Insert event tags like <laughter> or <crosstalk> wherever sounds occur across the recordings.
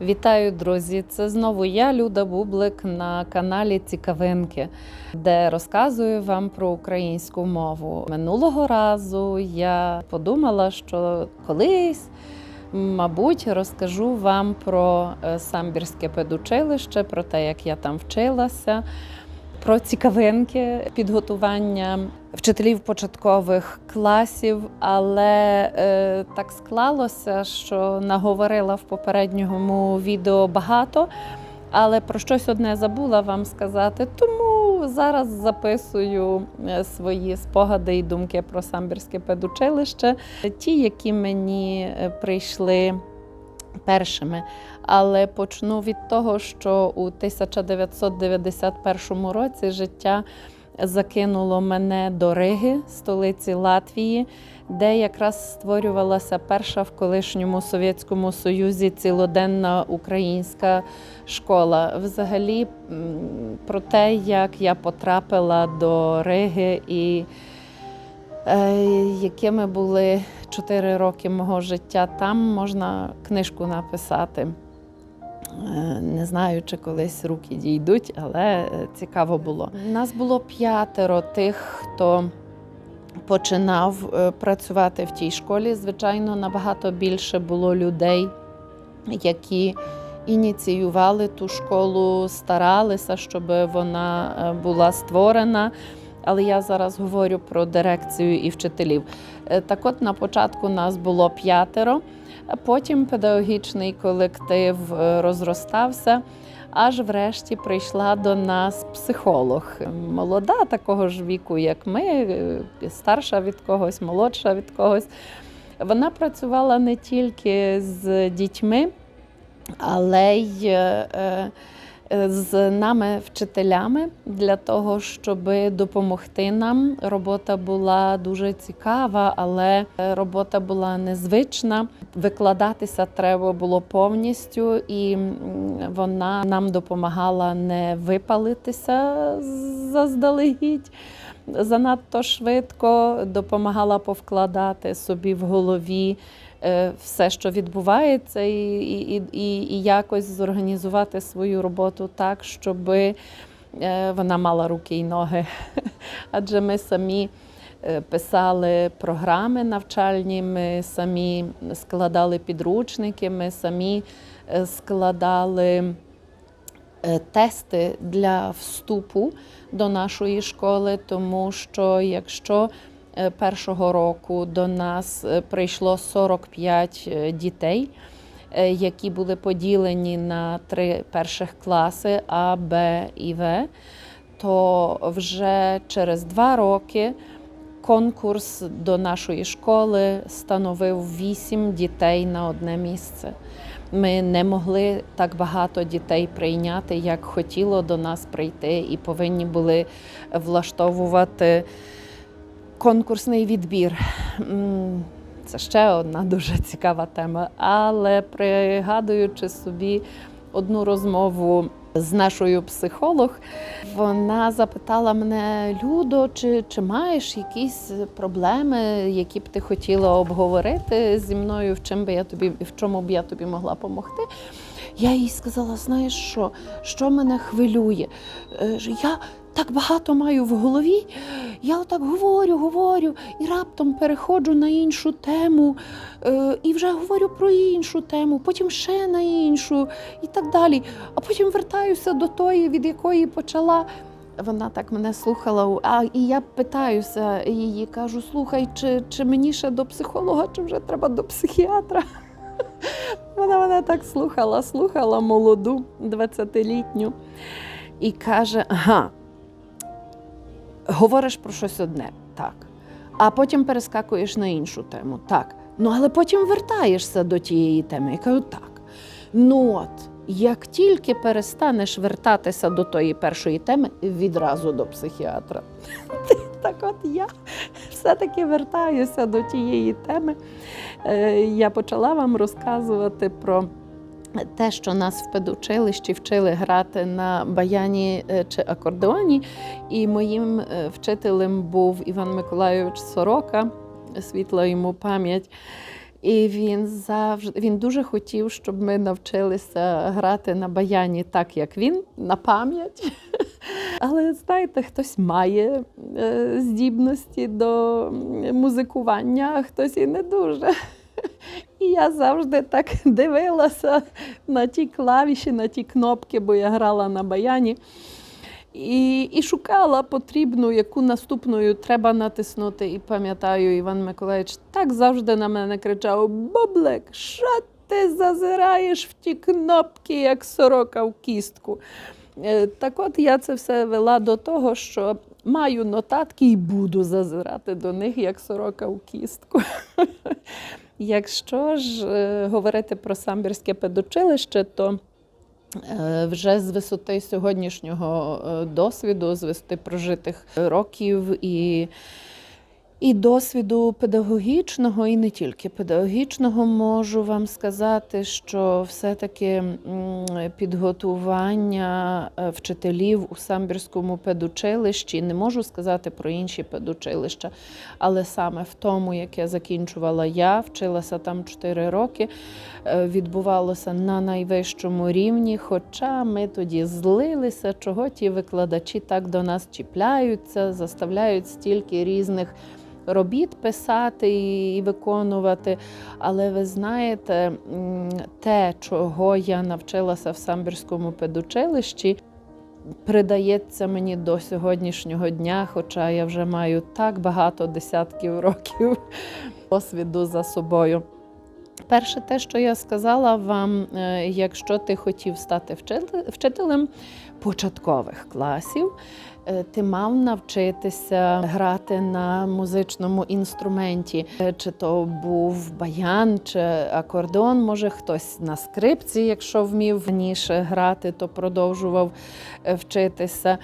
Вітаю, друзі! Це знову я, Люда Бублик, на каналі Цікавинки, де розказую вам про українську мову. Минулого разу я подумала, що колись, мабуть, розкажу вам про е, самбірське педучилище, про те, як я там вчилася. Про цікавинки підготування вчителів початкових класів, але е, так склалося, що наговорила в попередньому відео багато, але про щось одне забула вам сказати. Тому зараз записую е, свої спогади і думки про самбірське педучилище, ті, які мені е, прийшли першими. Але почну від того, що у 1991 році життя закинуло мене до Риги, столиці Латвії, де якраз створювалася перша в колишньому Совєтському Союзі цілоденна українська школа. Взагалі про те, як я потрапила до Риги і якими були чотири роки мого життя там, можна книжку написати. Е, Не знаю, чи колись руки дійдуть, але е, цікаво було. Нас було п'ятеро тих, хто починав е, працювати в тій школі. Звичайно, набагато більше було людей, які ініціювали ту школу, старалися, щоб вона е, була створена. Але я зараз говорю про дирекцію і вчителів. Е, Так от на початку нас було п'ятеро. А Потім педагогічний колектив е, розростався, аж врешті прийшла до нас психолог. Молода такого ж віку, як ми, е, старша від когось, молодша від когось. Вона працювала не тільки з дітьми, але й е, е, з нами, вчителями, для того, щоб допомогти нам. Робота була дуже цікава, але робота була незвична. Викладатися треба було повністю, і вона нам допомагала не випалитися заздалегідь. Занадто швидко допомагала повкладати собі в голові е, все, що відбувається, і, і, і, і якось зорганізувати свою роботу так, щоб вона мала руки і ноги. <laughs> Адже ми самі е, писали програми навчальні, ми самі складали підручники, ми самі е, складали е, тести для вступу до нашої школи, тому що якщо е, першого року до нас е, прийшло 45 дітей, е, які були поділені на три перших класи А, Б і В, то вже через два роки конкурс до нашої школи становив 8 дітей на одне місце. Ми не могли так багато дітей прийняти, як хотіло до нас прийти, і повинні були влаштовувати конкурсний відбір. Це ще одна дуже цікава тема. Але пригадуючи собі одну розмову з нашою психолог, вона запитала мене: Людо, чи, чи маєш якісь проблеми, які б ти хотіла обговорити зі мною, в чим би я тобі, в чому б я тобі могла допомогти? Я їй сказала: знаєш що, що мене хвилює? Е, Я так багато маю в голові. Я отак говорю, говорю, і раптом переходжу на іншу тему, е, і вже говорю про іншу тему, потім ще на іншу, і так далі. А потім вертаюся до тої, від якої почала. Вона так мене слухала, а і я питаюся її, кажу: слухай, чи, чи мені ще до психолога, чи вже треба до психіатра? <laughs> Вона мене так слухала, слухала молоду, 20-літню, і каже: ага, говориш про щось одне, так. А потім перескакуєш на іншу тему. Так. Ну, але потім вертаєшся до тієї теми. Я кажу, так. Ну от, як тільки перестанеш вертатися до тої першої теми, відразу до психіатра. <laughs> Так от я все-таки вертаюся до тієї теми. Е, Я почала вам розказувати про те, що нас в педучилищі вчили грати на баяні е, чи акордеоні. І моїм е, вчителем був Іван Миколайович Сорока, світла йому пам'ять. І він завжди він дуже хотів, щоб ми навчилися грати на баяні так, як він, на пам'ять. <laughs> Але знаєте, хтось має е, здібності до музикування, а хтось і не дуже. І я завжди так <laughs> дивилася на ті клавіші, на ті кнопки, бо я грала на баяні. І, і шукала потрібну, яку наступною треба натиснути. І пам'ятаю, Іван Миколаївич так завжди на мене кричав: Боблек, що ти зазираєш в ті кнопки, як сорока в кістку? Е, Так от я це все вела до того, що маю нотатки і буду зазирати до них, як сорока в кістку. <laughs> Якщо ж е, говорити про самбірське педучилище, то Е, Вже з висоти сьогоднішнього е, досвіду, з висоти прожитих років і, і досвіду педагогічного, і не тільки педагогічного, можу вам сказати, що все-таки підготування е, вчителів у самбірському педучилищі, не можу сказати про інші педучилища, але саме в тому, яке закінчувала я, вчилася там 4 роки е, відбувалося на найвищому рівні. Хоча ми тоді злилися, чого ті викладачі так до нас чіпляються, заставляють стільки різних. Робіт писати і виконувати, але ви знаєте, те, чого я навчилася в самбірському педучилищі, придається мені до сьогоднішнього дня, хоча я вже маю так багато десятків років <laughs> досвіду за собою. Перше, те, що я сказала вам, е, якщо ти хотів стати вчителем початкових класів, ти мав навчитися грати на музичному інструменті, Е, чи то був баян, чи акордеон, може хтось на скрипці, якщо вмів раніше грати, то продовжував е, вчитися.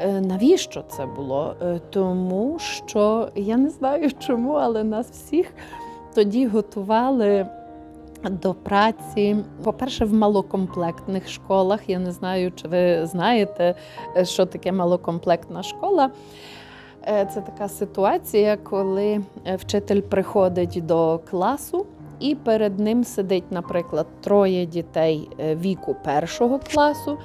Е, Навіщо це було? Е, Тому що я не знаю <laughs> чому, але нас всіх тоді готували до праці, по-перше, в малокомплектних школах. Я не знаю, чи ви знаєте, е, що таке малокомплектна школа. Е, Це така ситуація, коли е, вчитель приходить до класу. І перед ним сидить, наприклад, троє дітей віку першого класу,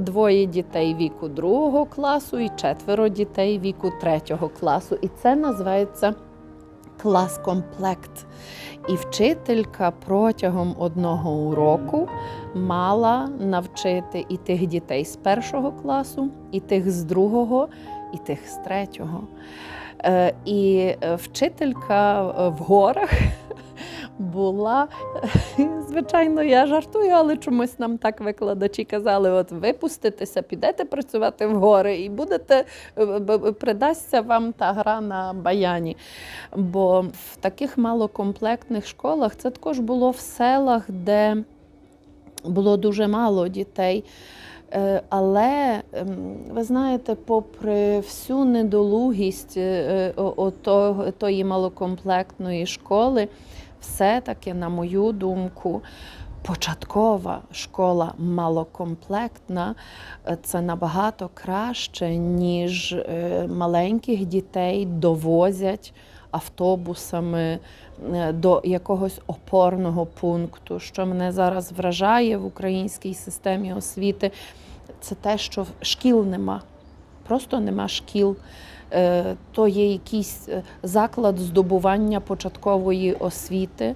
двоє дітей віку другого класу і четверо дітей віку третього класу. І це називається клас-комплект. І вчителька протягом одного уроку мала навчити і тих дітей з першого класу, і тих з другого, і тих з третього. Е, І е, вчителька е, в горах була, <laughs> звичайно, я жартую, але чомусь нам так викладачі казали: от випуститеся, підете працювати в гори і будете е, придасться вам та гра на баяні. Бо в таких малокомплектних школах це також було в селах, де було дуже мало дітей. Е, Але ем, ви знаєте, попри всю недолугість е, тої малокомплектної школи, все-таки, на мою думку, початкова школа малокомплектна е, це набагато краще, ніж е, маленьких дітей довозять автобусами е, до якогось опорного пункту. Що мене зараз вражає в українській системі освіти, це те, що шкіл нема. Просто нема шкіл. Е, То є якийсь е, заклад здобування початкової освіти,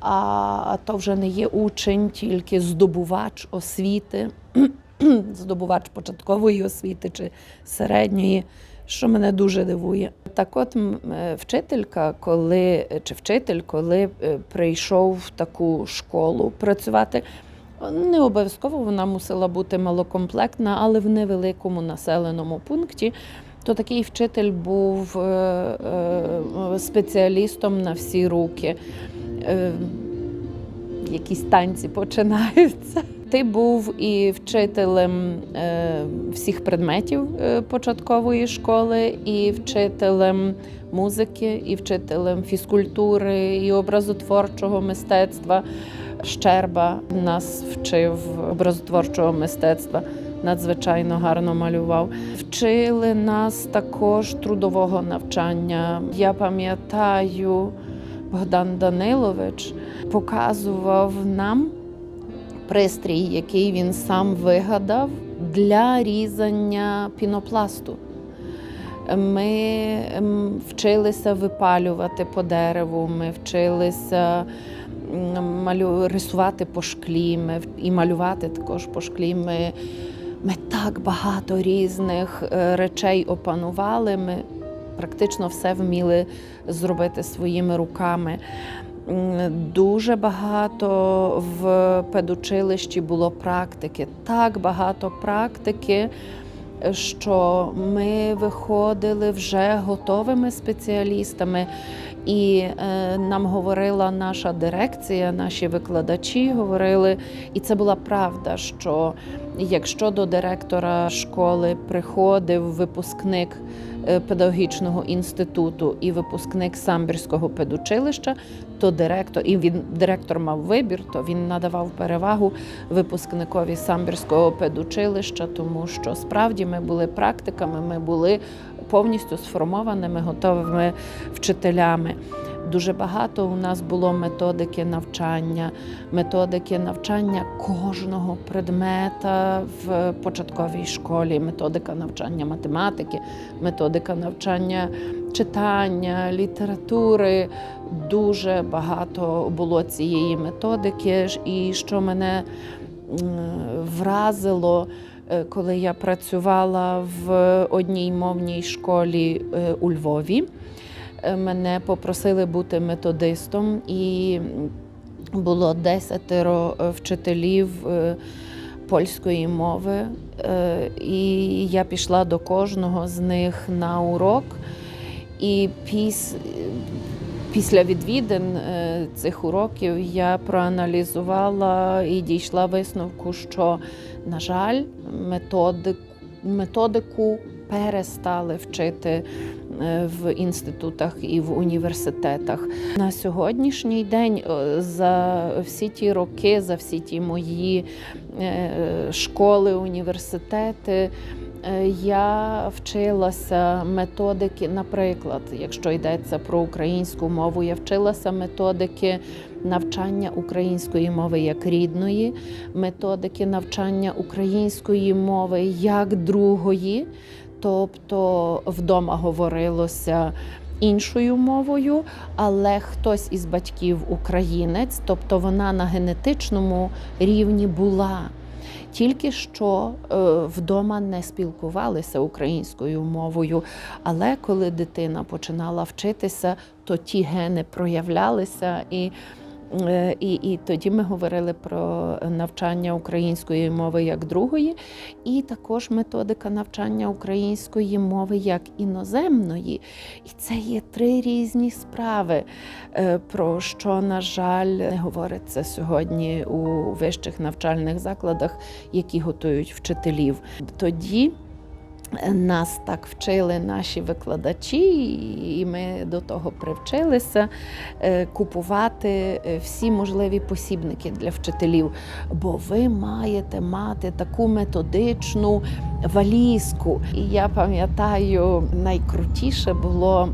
а то вже не є учень, тільки здобувач освіти, <clears throat> здобувач початкової освіти чи середньої, що мене дуже дивує. Так от е, вчителька, коли чи вчитель, коли прийшов в таку школу працювати, не обов'язково вона мусила бути малокомплектна, але в невеликому населеному пункті. То такий вчитель був е, е, спеціалістом на всі руки. Е, якісь танці починаються. Ти був і вчителем всіх предметів початкової школи, і вчителем музики, і вчителем фізкультури, і образотворчого мистецтва. Щерба нас вчив образотворчого мистецтва. Надзвичайно гарно малював. Вчили нас також трудового навчання. Я пам'ятаю, Богдан Данилович показував нам пристрій, який він сам вигадав для різання пінопласту. Ми ем, вчилися випалювати по дереву, ми вчилися малю... рисувати по шклі, ми... і малювати також по шклі. Ми, ми так багато різних е, речей опанували. Ми практично все вміли зробити своїми руками. Дуже багато в педучилищі було практики, так багато практики, що ми виходили вже готовими спеціалістами. І е, нам говорила наша дирекція, наші викладачі говорили, і це була правда, що якщо до директора школи приходив випускник е, педагогічного інституту і випускник самбірського педучилища, то директор і він директор мав вибір, то він надавав перевагу випускникові самбірського педучилища, тому що справді ми були практиками, ми були повністю сформованими, готовими вчителями. Дуже багато у нас було методики навчання, методики навчання кожного предмета в початковій школі, методика навчання математики, методика навчання читання, літератури. Дуже багато було цієї методики. І що мене вразило, коли я працювала в одній мовній школі е, у Львові. Е, Мене попросили бути методистом, і було десятеро е, вчителів е, польської мови. Е, І я пішла до кожного з них на урок. І піс... після відвідин е, цих уроків я проаналізувала і дійшла висновку, що, на жаль, методик... методику перестали вчити е, в інститутах і в університетах. На сьогоднішній день е, за всі ті роки, за всі ті мої е, школи, університети. Я вчилася методики, наприклад, якщо йдеться про українську мову, я вчилася методики навчання української мови як рідної, методики навчання української мови як другої, тобто вдома говорилося іншою мовою, але хтось із батьків українець, тобто вона на генетичному рівні була. Тільки що е, вдома не спілкувалися українською мовою, але коли дитина починала вчитися, то ті гени проявлялися і. Е, І, і тоді ми говорили про навчання української мови як другої, і також методика навчання української мови як іноземної. І це є три різні справи, е, про що, на жаль, не говориться сьогодні у вищих навчальних закладах, які готують вчителів. Тоді нас так вчили наші викладачі, і ми до того привчилися е, купувати е, всі можливі посібники для вчителів. Бо ви маєте мати таку методичну валізку. І я пам'ятаю, найкрутіше було.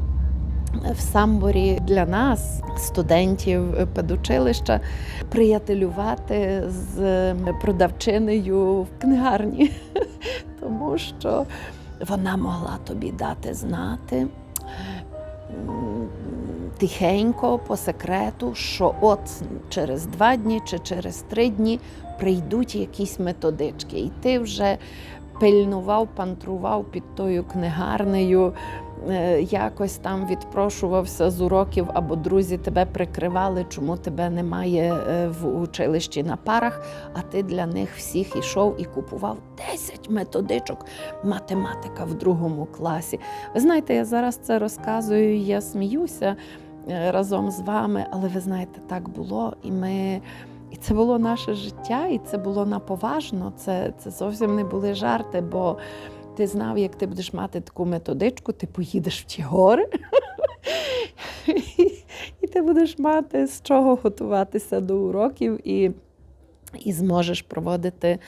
В самборі для нас, студентів педучилища, приятелювати з продавчинею в книгарні, тому що вона могла тобі дати знати тихенько, по секрету, що от через два дні чи через три дні прийдуть якісь методички, і ти вже пильнував, пантрував під тою книгарнею е, якось там відпрошувався з уроків, або друзі тебе прикривали, чому тебе немає е, в училищі на парах, а ти для них всіх ішов і купував 10 методичок математика в другому класі. Ви знаєте, я зараз це розказую, я сміюся е, разом з вами, але ви знаєте, так було, і ми. І це було наше життя, і це було наповажно. Це, це зовсім не були жарти, бо ти знав, як ти будеш мати таку методичку, ти поїдеш в ті гори, <laughs> і ти будеш мати з чого готуватися до уроків. І і зможеш проводити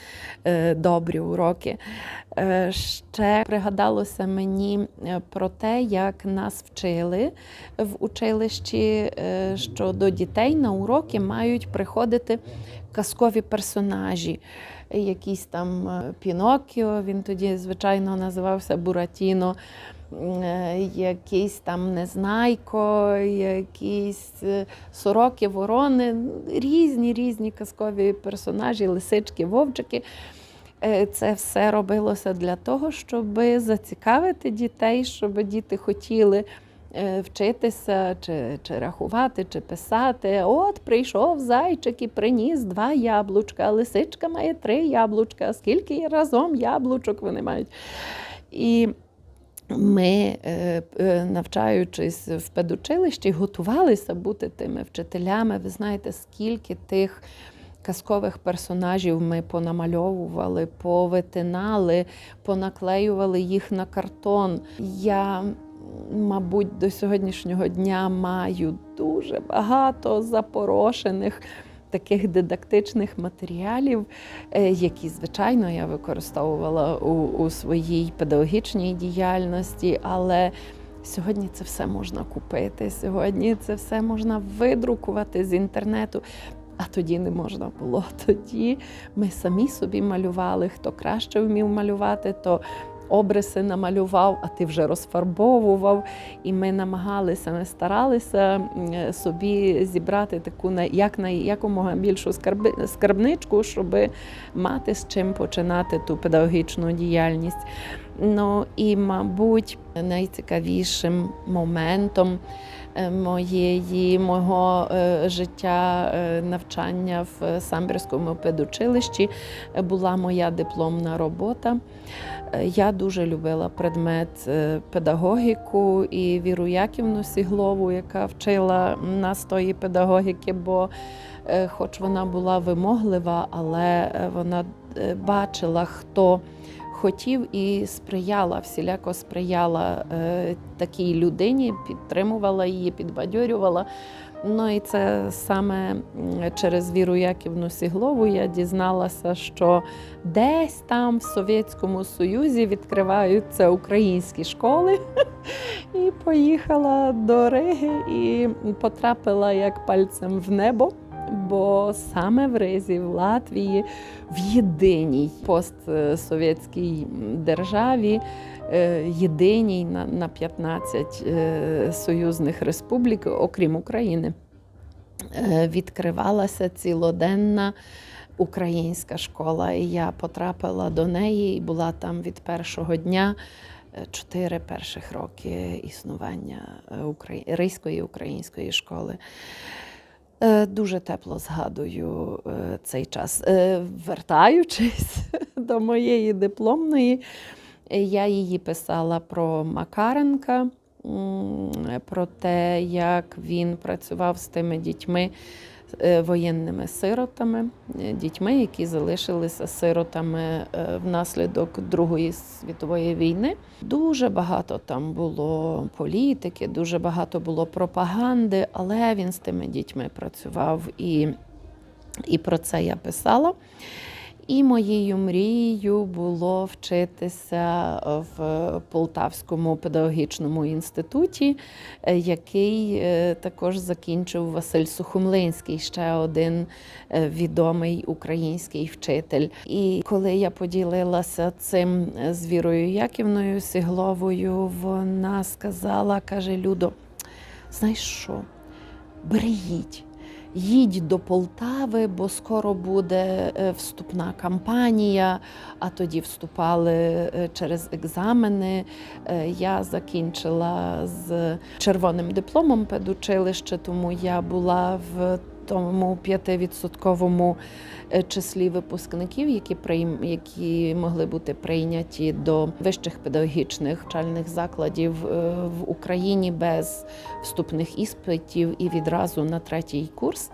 е, добрі уроки. Е, ще пригадалося мені е, про те, як нас вчили в училищі, е, що до дітей на уроки мають приходити казкові персонажі. Якийсь там е, Пінокіо, він тоді, звичайно, називався Буратіно. Е, Якийсь там Незнайко, якісь е, сороки, ворони, різні різні казкові персонажі, лисички, вовчики. Е, Це все робилося для того, щоб зацікавити дітей, щоб діти хотіли вчитися, чи, чи рахувати, чи писати. От прийшов зайчик і приніс два яблучка, лисичка має три яблучка. Скільки разом яблучок вони мають? І ми, е, е, навчаючись в педучилищі, готувалися бути тими вчителями. Ви знаєте, скільки тих казкових персонажів ми понамальовували, повитинали, понаклеювали їх на картон. Я, мабуть, до сьогоднішнього дня маю дуже багато запорошених. Таких дидактичних матеріалів, е, які, звичайно, я використовувала у, у своїй педагогічній діяльності, але сьогодні це все можна купити. Сьогодні це все можна видрукувати з інтернету. А тоді не можна було. Тоді ми самі собі малювали, хто краще вмів малювати, то обриси намалював, а ти вже розфарбовував. І ми намагалися, ми старалися собі зібрати таку як на якомога більшу скарбничку, щоб мати з чим починати ту педагогічну діяльність. Ну і, мабуть, найцікавішим моментом е, моєї мого е, життя е, навчання в самбірському педучилищі була моя дипломна робота. Е, Я дуже любила предмет е, педагогіку і Віру Яківну Сіглову, яка вчила нас тої педагогіки, бо е, хоч вона була вимоглива, але вона бачила, хто хотів і сприяла, всіляко сприяла такій людині, підтримувала її, підбадьорювала. Ну і це саме через Віру Яківну Сіглову я дізналася, що десь там в Совєтському Союзі відкриваються українські школи. <laughs> І поїхала до Риги і потрапила як пальцем в небо. Бо саме в Ризі, в Латвії, в єдиній постсовєтській державі, єдиній на, на 15 е, союзних республік, окрім України, е, відкривалася цілоденна українська школа. І я потрапила до неї і була там від першого дня. е, Чотири перших роки існування е, Ризької української школи. Е, Дуже тепло згадую е, цей час. Е, Вертаючись <laughs> до моєї дипломної, е, я її писала про Макаренка, про те, як він працював з тими дітьми, е, воєнними сиротами, е, дітьми, які залишилися сиротами е, внаслідок Другої світової війни. Дуже багато там було політики, дуже багато було пропаганди, але він з тими дітьми працював і, і про це я писала. І моєю мрією було вчитися в Полтавському педагогічному інституті, е, який е, також закінчив Василь Сухомлинський, ще один е, відомий український вчитель. І коли я поділилася цим з Вірою Яківною Сігловою, вона сказала, каже: Людо, знаєш що? Бери їдь. До Полтави, бо скоро буде е, вступна кампанія, а тоді вступали е, через екзамени. Е, Я закінчила з червоним дипломом педучилище, тому я була в тому п'ятивідсотковому е, числі випускників, які прийм, які могли бути прийняті до вищих педагогічних навчальних закладів е, в Україні без вступних іспитів і відразу на третій курс.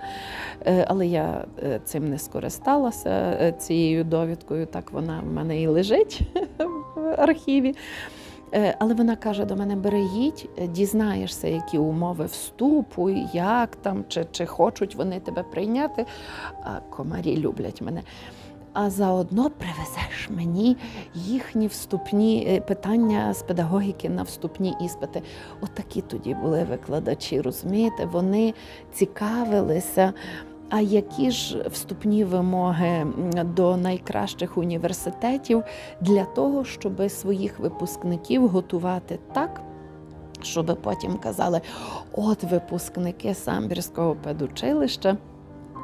Е, Але я цим не скористалася цією довідкою. Так вона в мене і лежить <laughs> в архіві. Е, Але вона каже до мене: бери їдь, е, дізнаєшся, які умови вступу, як там, чи, чи хочуть вони тебе прийняти. А комарі люблять мене. А заодно привезеш мені їхні вступні е, питання з педагогіки на вступні іспити. Отакі тоді були викладачі, розумієте? Вони цікавилися. А які ж вступні вимоги до найкращих університетів для того, щоб своїх випускників готувати так, щоб потім казали: от випускники самбірського педучилища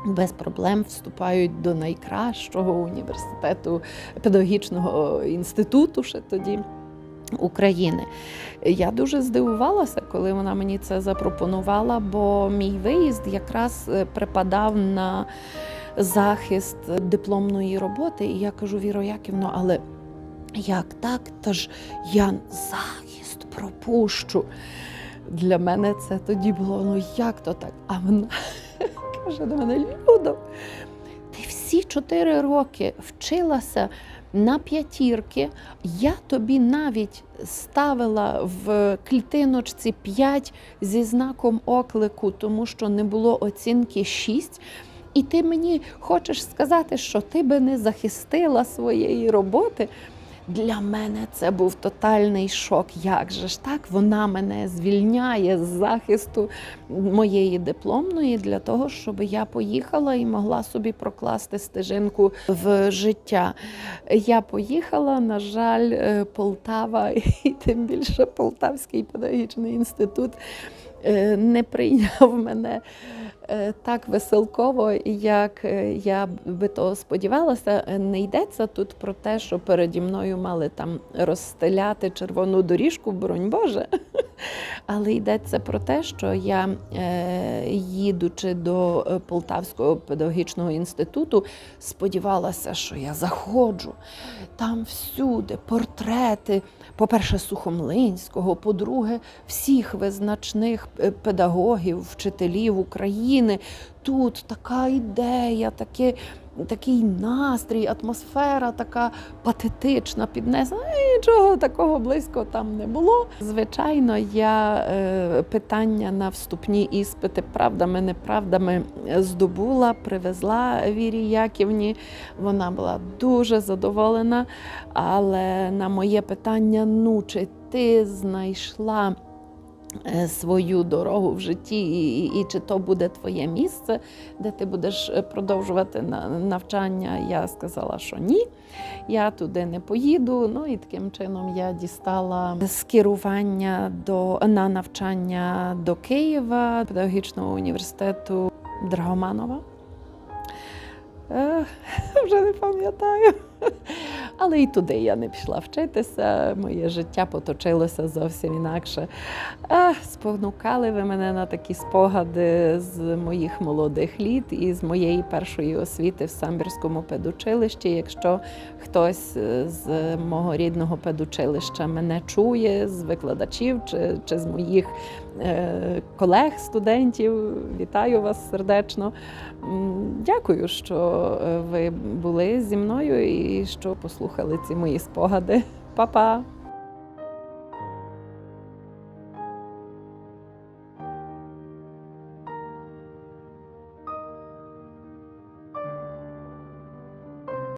без проблем вступають до найкращого університету педагогічного інституту ще тоді. України. Я дуже здивувалася, коли вона мені це запропонувала, бо мій виїзд якраз е, припадав на захист дипломної роботи. І я кажу, Віро Яківно, але як так? Та ж я захист пропущу. Для мене це тоді було, ну як то так? А вона <laughs> каже до мене, Людо, ти всі чотири роки вчилася на п'ятірки. Я тобі навіть ставила в клітиночці 5 зі знаком оклику, тому що не було оцінки 6. І ти мені хочеш сказати, що ти би не захистила своєї роботи. Для мене це був тотальний шок. Як же ж так? Вона мене звільняє з захисту моєї дипломної для того, щоб я поїхала і могла собі прокласти стежинку в життя. Я поїхала, на жаль, е, Полтава <laughs> і тим більше Полтавський педагогічний інститут не прийняв мене е, так веселково, як е, я би то сподівалася. Е, Не йдеться тут про те, що переді мною мали там розстеляти червону доріжку, боронь Боже. <laughs> Але йдеться про те, що я, е, їдучи до е, Полтавського педагогічного інституту, сподівалася, що я заходжу. Там всюди портрети, по-перше, Сухомлинського, по-друге, всіх визначних е, педагогів, вчителів України. Тут така ідея, таке, такий настрій, атмосфера така патетична, піднесена. Нічого такого близько там не було. Звичайно, я е, питання на вступні іспити правдами, неправдами здобула, привезла Вірі Яківні. Вона була дуже задоволена. Але на моє питання: ну чи ти знайшла? Е, Свою дорогу в житті, і, і, і чи то буде твоє місце, де ти будеш е, продовжувати на- навчання? Я сказала, що ні, я туди не поїду. Ну і таким чином я дістала скерування до на навчання до Києва, педагогічного університету Драгоманова. <laughs> Вже не пам'ятаю. Але і туди я не пішла вчитися. Моє життя поточилося зовсім інакше. Спонукали ви мене на такі спогади з моїх молодих літ і з моєї першої освіти в самбірському педучилищі. Якщо хтось е, з мого рідного педучилища мене чує, з викладачів чи, чи з моїх колег, студентів, вітаю вас сердечно. Дякую, що е, ви були зі мною і що послухали ці мої спогади. Па-па!